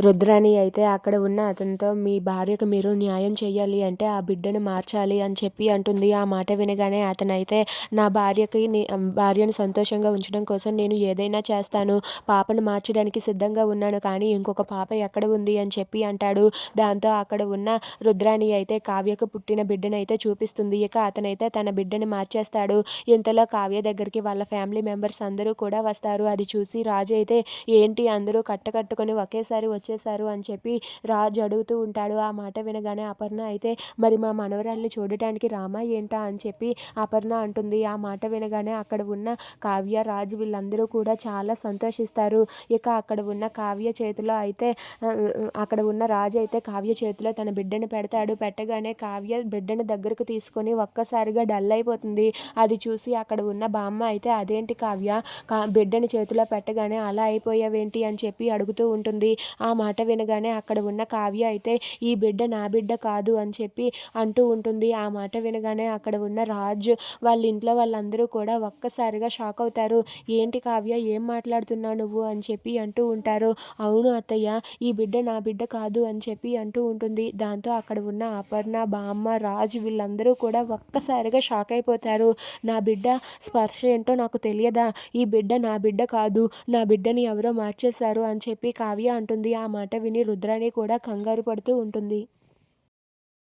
రుద్రాణి అయితే అక్కడ ఉన్న అతనితో మీ భార్యకు మీరు న్యాయం చేయాలి అంటే ఆ బిడ్డను మార్చాలి అని చెప్పి అంటుంది. ఆ మాట వినగానే అతనైతే నా భార్యకి భార్యను సంతోషంగా ఉంచడం కోసం నేను ఏదైనా చేస్తాను. పాపను మార్చడానికి సిద్ధంగా ఉన్నాను కానీ ఇంకొక పాప ఎక్కడ ఉంది? అని చెప్పి అంటాడు. దాంతో అక్కడ ఉన్న రుద్రాణి అయితే కావ్యకు పుట్టిన బిడ్డను అయితే చూపిస్తుంది. ఇక అతనైతే తన బిడ్డను మార్చేస్తాడు. ఇంతలో కావ్య దగ్గరికి వాళ్ళ ఫ్యామిలీ మెంబర్స్ అందరూ కూడా వస్తారు. అది చూసి రాజు అయితే ఏంటి అందరూ కట్టకట్టుకొని ఒకేసారి వచ్చి వచ్చేసారు అని చెప్పి రాజు అడుగుతూ ఉంటాడు. ఆ మాట వినగానే అపర్ణ అయితే మరి మా మనవరాల్ని చూడటానికి రామా ఏంటా? అని చెప్పి అపర్ణ అంటుంది. ఆ మాట వినగానే అక్కడ ఉన్న కావ్య రాజు వీళ్ళందరూ కూడా చాలా సంతోషిస్తారు. ఇక అక్కడ ఉన్న కావ్య చేతిలో అయితే అక్కడ ఉన్న రాజు అయితే కావ్య చేతిలో తన బిడ్డను పెడతాడు. పెట్టగానే కావ్య బిడ్డను దగ్గరకు తీసుకొని ఒక్కసారిగా డల్ అయిపోతుంది. అది చూసి అక్కడ ఉన్న బామ్మ అయితే అదేంటి కావ్య? కా బిడ్డని చేతిలో పెట్టగానే అలా అయిపోయావేంటి? అని చెప్పి అడుగుతూ ఉంటుంది. ఆ మాట వినగానే అక్కడ ఉన్న కావ్య అయితే ఈ బిడ్డ నా బిడ్డ కాదు అని చెప్పి అంటూ ఉంటుంది. ఆ మాట వినగానే అక్కడ ఉన్న రాజు వాళ్ళ ఇంట్లో వాళ్ళందరూ కూడా ఒక్కసారిగా షాక్ అవుతారు. ఏంటి కావ్య ఏం మాట్లాడుతున్నావు నువ్వు? అని చెప్పి అంటూ ఉంటారు. అవును అత్తయ్య ఈ బిడ్డ నా బిడ్డ కాదు అని చెప్పి అంటూ ఉంటుంది. దాంతో అక్కడ ఉన్న అపర్ణ బామ్మ రాజు వీళ్ళందరూ కూడా ఒక్కసారిగా షాక్ అయిపోతారు. నా బిడ్డ స్పర్శ ఏంటో నాకు తెలియదా? ఈ బిడ్డ నా బిడ్డ కాదు. నా బిడ్డని ఎవరో మార్చేశారు అని చెప్పి కావ్య అంటుంది. ఆ మాట విని రుద్రాణి కూడా కంగారు పడుతూ ఉంటుంది.